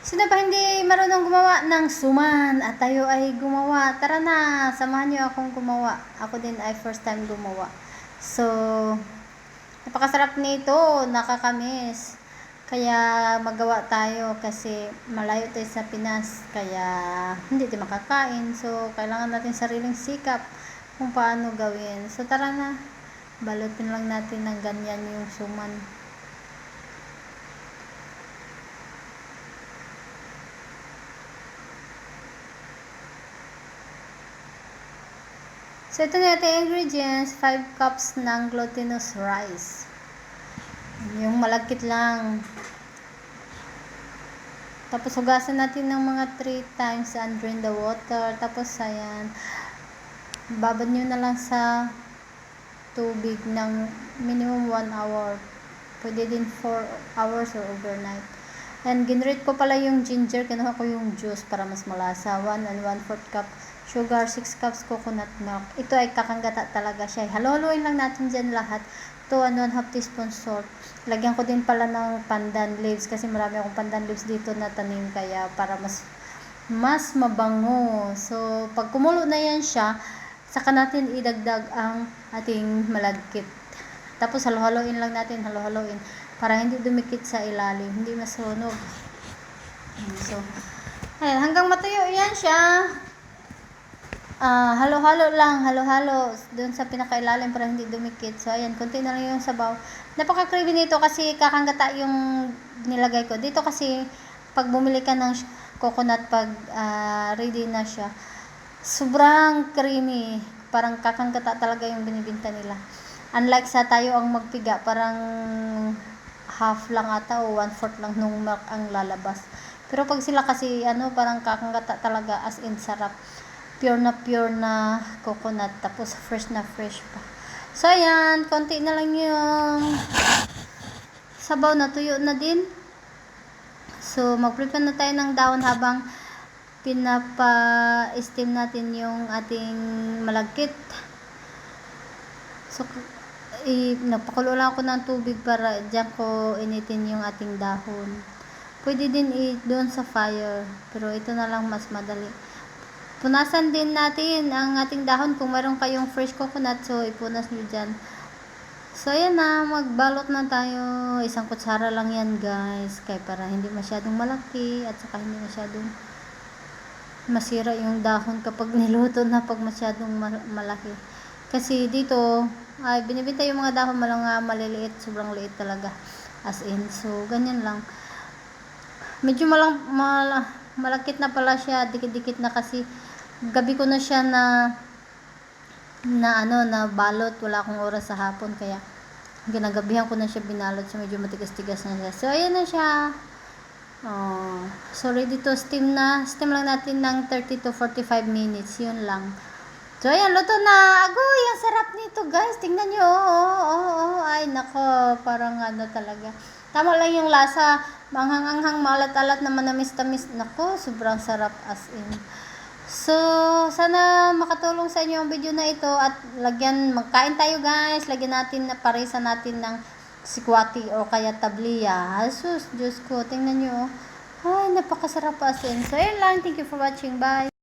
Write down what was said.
Sino ba hindi marunong gumawa ng suman at tayo ay gumawa? Tara na, samahan niyo akong gumawa. Ako din ay first time gumawa. So, napakasarap nito, nakakamis. Kaya magawa tayo kasi malayo tayo sa Pinas. Kaya hindi tayo makakain. So, kailangan natin sariling sikap kung paano gawin. So, tara na. Balutin lang natin ng ganyan yung suman. So, ito na ating ingredients. 5 cups ng glutinous rice. Yung malagkit lang. Tapos, hugasan natin ng mga 3 times and drain the water. Tapos, ayan. Babad nyo na lang sa tubig ng minimum 1 hour. Pwede din 4 hours or overnight. And ginrate ko pala yung ginger. Kinuha ko yung juice para mas malasa. 1 and 1 4 cup sugar, 6 cups coconut milk. Ito ay kakanggata talaga siya. Haluhaluin lang natin dyan lahat. 2 and 1 half teaspoon salt. Lagyan ko din pala ng pandan leaves kasi marami akong pandan leaves dito na tanim kaya para mas mas mabango. So, pag kumulo na yan siya, saka natin idagdag ang ating malagkit. Tapos halo-haloin lang natin, halo-haloin para hindi dumikit sa ilalim, hindi masunog. So, ayan, hanggang matuyo yan siya. Ah, halo-halo lang, halo-halo doon sa pinakailalim para hindi dumikit. So, ayan, konti na lang yung sabaw. Napaka-creamy nito kasi kakanggata yung nilagay ko. Dito kasi, pag bumili ka ng coconut, pag ah, ready na siya, sobrang creamy. Parang kakanggata talaga yung binibinta nila. Unlike sa tayo ang magpiga, parang half lang ata o one-fourth lang nung milk ang lalabas. Pero pag sila kasi, ano, parang kakanggata talaga as in sarap pure na pure na coconut tapos fresh na fresh pa. So ayan konti na lang yung sabaw na tuyo na din. So mag-prepare na tayo ng dahon habang pinapa-steam natin yung ating malagkit. So i napakulo lang ako ng tubig para diyan ko initin yung ating dahon. Pwede din i doon sa fire pero ito na lang mas madali Punasan din natin ang ating dahon kung meron kayong fresh coconut. So, ipunas nyo dyan. So, ayan na. Magbalot na tayo. Isang kutsara lang yan, guys. Kaya para hindi masyadong malaki at saka hindi masyadong masira yung dahon kapag niluto na pag masyadong malaki. Kasi dito, ay binibenta yung mga dahon mga maliliit. Sobrang liit talaga. As in. So, ganyan lang. Medyo malang, mal, malakit na pala siya. Dikit-dikit na kasi. Gabi ko na siya na na ano na balot. Wala akong oras sa hapon kaya ginagabihan ko na siya binalot so medyo matigas-tigas na siya. So ayan na siya. Oh, so ready to steam na. Steam lang natin ng 30 to 45 minutes. Yun lang. So ayan luto na. Agoy ang sarap nito guys. Tingnan nyo oh, oh, oh, oh. ay nako. Parang ano talaga. Tama lang yung lasa manghang-anghang malat-alat na manamis-tamis nako sobrang sarap as in So, sana makatulong sa inyo ang video na ito at lagyan, magkain tayo guys, lagyan natin na parisa natin ng sikwati o kaya tabliya. Sus, Diyos ko, tingnan nyo. Ay, napakasarap asin. So, yun lang. Thank you for watching. Bye.